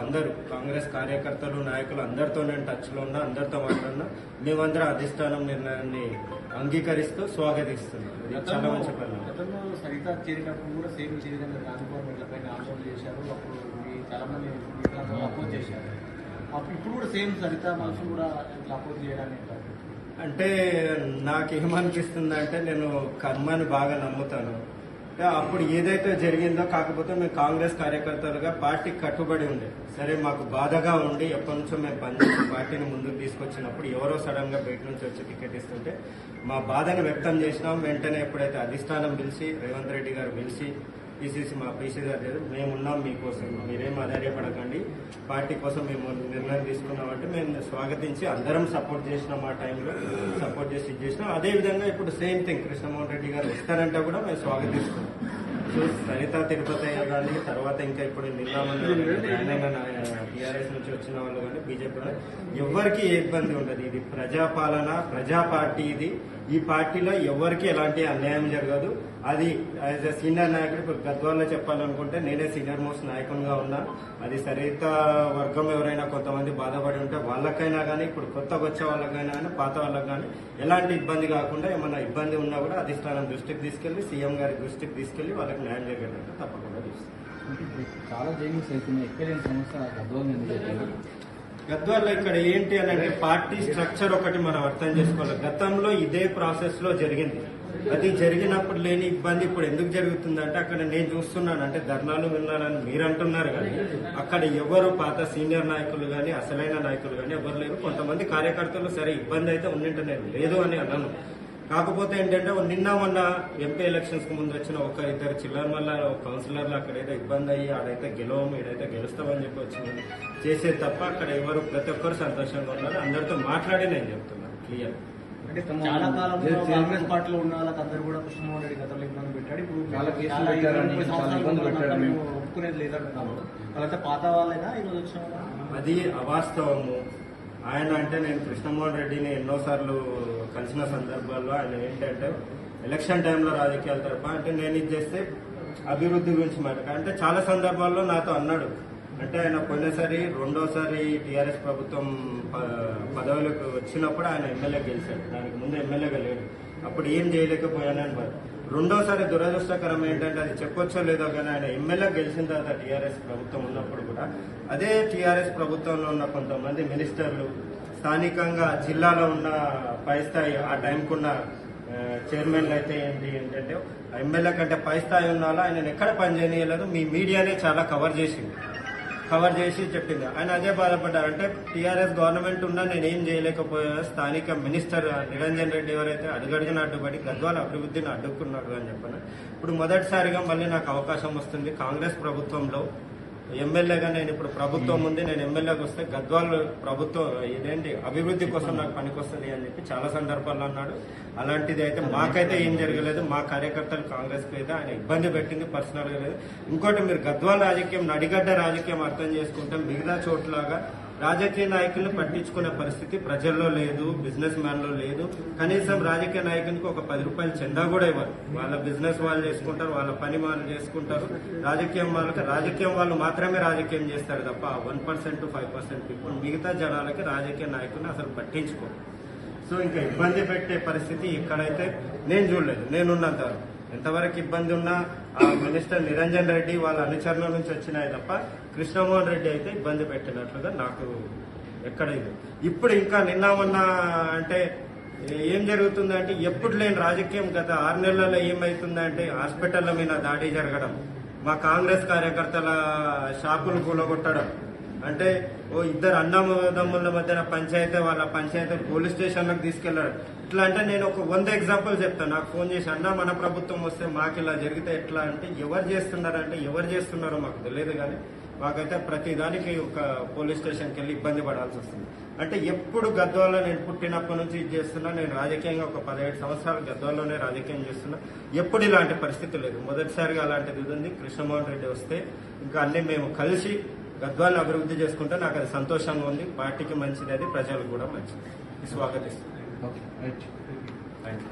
అందరూ కాంగ్రెస్ కార్యకర్తలు నాయకులు అందరితో నేను టచ్లో ఉన్నా అందరితో మాట్లాడినా మేమందరం అధిష్టానం నిర్ణయాన్ని అంగీకరిస్తూ స్వాగతిస్తున్నాం. చాలా మంచి గతంలో సరిత చేరినప్పుడు కూడా సేమ్ పైన ఆందోళన చేశారు. అప్పుడు మీ చాలా మంది వికలాంగులు అపోజ్ చేశారు. అప్పుడు ఇప్పుడు కూడా సేమ్ సరిత మనుషులు కూడా ఇట్లా అపోజ్ చేయడానికి. అంటే నాకేమనిపిస్తుంది అంటే నేను కర్మని బాగా నమ్ముతాను. అప్పుడు ఏదైతే జరిగిందో కాకపోతే మేము కాంగ్రెస్ కార్యకర్తలుగా పార్టీకి కట్టుబడి ఉండే. సరే మాకు బాధగా ఉండి ఎప్పటి నుంచో మేము పనిచేసి పార్టీని ముందుకు తీసుకొచ్చినప్పుడు ఎవరో సడన్గా బయట నుంచి వచ్చి టికెట్ ఇస్తుంటే మా బాధను వ్యక్తం చేసినాం. వెంటనే ఎప్పుడైతే అధిష్టానం పిలిచి రేవంత్ రెడ్డి గారు పిలిచి పిసిసి మా పీసీ లేదు మేమున్నాం మేము ఉన్నాం మీకోసం. మీరేం ఆధార్యపడకండి పార్టీ కోసం మేము నిర్ణయం తీసుకున్నామంటే మేము స్వాగతించి అందరం సపోర్ట్ చేసినాం ఆ టైంలో. సపోర్ట్ చేసి ఇది చేసినాం. అదే విధంగా ఇప్పుడు సేమ్ థింగ్ కృష్ణమోహన్ రెడ్డి గారు వస్తారంటే కూడా మేము స్వాగతిస్తున్నాం. సో సరిత తిరుపతి కానీ తర్వాత ఇంకా ఇప్పుడు టీఆర్ఎస్ నుంచి వచ్చిన వాళ్ళు కానీ బీజేపీ ఎవరికి ఏ ఇబ్బంది ఉండదు. ఇది ప్రజాపాలన ప్రజా పార్టీ ఇది. ఈ పార్టీలో ఎవరికి ఎలాంటి అన్యాయం జరగదు. అది యాజ్ ఎ సీనియర్ నాయకుడు ఇప్పుడు గద్వాల్లో చెప్పాలనుకుంటే నేనే సీనియర్ మోస్ట్ నాయకునిగా ఉన్నా. అది సరిత వర్గం ఎవరైనా కొంతమంది బాధపడి ఉంటే వాళ్ళకైనా కానీ ఇప్పుడు కొత్తగా వచ్చే వాళ్ళకైనా కానీ పాత వాళ్ళకి కానీ ఎలాంటి ఇబ్బంది కాకుండా ఏమైనా ఇబ్బంది ఉన్నా కూడా అధిష్టానం దృష్టికి తీసుకెళ్ళి సీఎం గారి దృష్టికి తీసుకెళ్ళి వాళ్ళకి న్యాయం జరిగేటట్టు తప్పకుండా చూస్తాం చాలా జైనింగ్స్ అవుతున్నాయి. ఎక్కలేని సమస్య గద్వాలు గద్వాల్లో ఇక్కడ ఏంటి అని అంటే పార్టీ స్ట్రక్చర్ ఒకటి మనం అర్థం చేసుకోవాలి. గతంలో ఇదే ప్రాసెస్లో జరిగింది. అది జరిగినప్పుడు లేని ఇబ్బంది ఇప్పుడు ఎందుకు జరుగుతుందంటే అక్కడ నేను చూస్తున్నాను. అంటే ధర్నాలు విన్నానని మీరు అంటున్నారు కానీ అక్కడ ఎవరు పాత సీనియర్ నాయకులు కానీ అసలైన నాయకులు కానీ ఎవరు లేరు. కొంతమంది కార్యకర్తలు సరే ఇబ్బంది అయితే ఉండింటనే లేదు అని అన్నాను కాకపోతే ఏంటంటే నిన్న మొన్న ఎంపీ ఎలక్షన్స్కు ముందు వచ్చిన ఒక ఇద్దరు చిల్లర మల్ల కౌన్సిలర్లు అక్కడ ఏదో ఇబ్బంది అయ్యి ఆడైతే గెలవము ఈడైతే గెలుస్తామని చెప్పి వచ్చింది చేసేది తప్ప అక్కడ ఎవరు ప్రతి ఒక్కరు సంతోషంగా ఉన్నారు. అందరితో మాట్లాడి నేను చెప్తున్నాను క్లియర్ అంటే చాలా కాంగ్రెస్ పార్టీలో ఉన్న వాళ్ళకి అందరూ కూడా కృష్ణమోహన్ రెడ్డి గతంలో ఇబ్బంది పెట్టాడు. ఇప్పుడు ఒప్పుకునేది వాళ్ళైతే పాత వాళ్ళైనా? ఈరోజు వచ్చిన వాళ్ళా? అది అవాస్తవము. ఆయన అంటే నేను కృష్ణమోహన్ రెడ్డిని ఎన్నోసార్లు కలిసిన సందర్భాల్లో ఆయన ఏంటంటే ఎలక్షన్ టైంలో రాజకీయాల తరఫ అంటే నేను ఇది చేస్తే అభివృద్ధి గురించి మాట. అంటే చాలా సందర్భాల్లో నాతో అన్నాడు. అంటే ఆయన పోయినసారి రెండోసారి టీఆర్ఎస్ ప్రభుత్వం ప- పదవులకు వచ్చినప్పుడు ఆయన ఎమ్మెల్యే గెలిచాడు. దానికి ముందు ఎమ్మెల్యేగా లేడు. అప్పుడు ఏం చేయలేకపోయానని బాధ రెండోసారి దురదృష్టకరం ఏంటంటే అది చెప్పొచ్చో లేదో కానీ ఆయన ఎమ్మెల్యే గెలిచిన తర్వాత టీఆర్ఎస్ ప్రభుత్వం ఉన్నప్పుడు కూడా అదే టీఆర్ఎస్ ప్రభుత్వంలో ఉన్న కొంతమంది మినిస్టర్లు స్థానికంగా జిల్లాలో ఉన్న పై స్థాయి ఆ టైంకున్న చైర్మన్లు అయితే ఏంటి ఏంటంటే ఎమ్మెల్యే కంటే పై స్థాయి ఉన్న ఆయన ఎక్కడ పనిచేయలేదు మీ మీడియానే చాలా కవర్ చేసింది. కవర్ చేసి చెప్పింది. ఆయన అదే బాధపడ్డారు అంటే టీఆర్ఎస్ గవర్నమెంట్ ఉన్నా నేను ఏం చేయలేకపోయా స్థానిక మినిస్టర్ నిరంజన్ రెడ్డి ఎవరైతే అడుగడిగిన అడ్డుపడి గద్వాల అభివృద్ధిని అడ్డుకున్నాడు అని చెప్పాను. ఇప్పుడు మొదటిసారిగా మళ్ళీ నాకు అవకాశం వస్తుంది. కాంగ్రెస్ ప్రభుత్వంలో ఎమ్మెల్యేగా నేను ఇప్పుడు ప్రభుత్వం ఉంది నేను ఎమ్మెల్యేకి వస్తే గద్వాల్ ప్రభుత్వం ఇదేంటి అభివృద్ధి కోసం నాకు పనికొస్తుంది అని చెప్పి చాలా సందర్భాల్లో అన్నాడు. అలాంటిది అయితే మాకైతే ఏం జరగలేదు మా కార్యకర్తలు కాంగ్రెస్ అయితే ఆయన ఇబ్బంది పెట్టింది పర్సనల్గా లేదు. ఇంకోటి మీరు గద్వాల్ రాజకీయం నడిగడ్డ రాజకీయం అర్థం చేసుకుంటే మిగతా చోట్లాగా రాజకీయ నాయకుల్ని పట్టించుకునే పరిస్థితి ప్రజల్లో లేదు బిజినెస్ మ్యాన్లో లేదు. కనీసం రాజకీయ నాయకునికి ఒక పది రూపాయలు చెందా కూడా ఇవ్వరు. వాళ్ళ బిజినెస్ వాళ్ళు చేసుకుంటారు వాళ్ళ పని వాళ్ళు చేసుకుంటారు. రాజకీయం వాళ్ళకి రాజకీయం వాళ్ళు మాత్రమే రాజకీయం చేస్తారు తప్ప one percent five percent people మిగతా జనాలకి రాజకీయ నాయకుల్ని అసలు పట్టించుకోరు. సో ఇంకా ఇబ్బంది పెట్టే పరిస్థితి ఇక్కడైతే నేను చూడలేదు. నేనున్నంత వరకు. ఎంతవరకు ఇబ్బంది ఉన్నా ఆ మినిస్టర్ నిరంజన్ రెడ్డి వాళ్ళ అనుచరుల నుంచి వచ్చినాయి తప్ప కృష్ణమోహన్ రెడ్డి అయితే ఇబ్బంది పెట్టినట్లుగా నాకు ఎక్కడ ఇది. ఇప్పుడు ఇంకా నిన్న మొన్న అంటే ఏం జరుగుతుందంటే ఎప్పుడు లేని రాజకీయం గత ఆరు నెలల్లో ఏమైతుందంటే హాస్పిటల్ల మీద దాడి జరగడం మా కాంగ్రెస్ కార్యకర్తల షాపులు కూలగొట్టడం అంటే ఓ ఇద్దరు అన్నదమ్ముల మధ్యన పంచాయతీ వాళ్ళ పంచాయతీ పోలీస్ స్టేషన్లకు తీసుకెళ్ళారు. ఇట్లా అంటే నేను ఒక వంద ఎగ్జాంపుల్ చెప్తాను. నాకు ఫోన్ చేసి అన్న మన ప్రభుత్వం వస్తే మాకు ఇలా జరిగితే ఎట్లా? అంటే ఎవరు చేస్తున్నారంటే ఎవరు చేస్తున్నారో మాకు తెలియదు కానీ మాకైతే ప్రతి దానికి ఒక పోలీస్ స్టేషన్కి వెళ్ళి ఇబ్బంది పడాల్సి వస్తుంది. అంటే ఎప్పుడు గద్వాల్లో నేను పుట్టినప్పటి నుంచి ఇది చేస్తున్నా నేను రాజకీయంగా ఒక పదిహేడు సంవత్సరాలు గద్వాల్లోనే రాజకీయం చేస్తున్నా. ఎప్పుడు ఇలాంటి పరిస్థితి లేదు. మొదటిసారిగా అలాంటిది ఉంది. కృష్ణమోహన్ రెడ్డి వస్తే ఇంకా అన్ని మేము కలిసి గద్వాలను అభివృద్ధి చేసుకుంటే నాకు అది సంతోషంగా ఉంది. పార్టీకి మంచిది అది ప్రజలకు కూడా మంచిది. Right thank you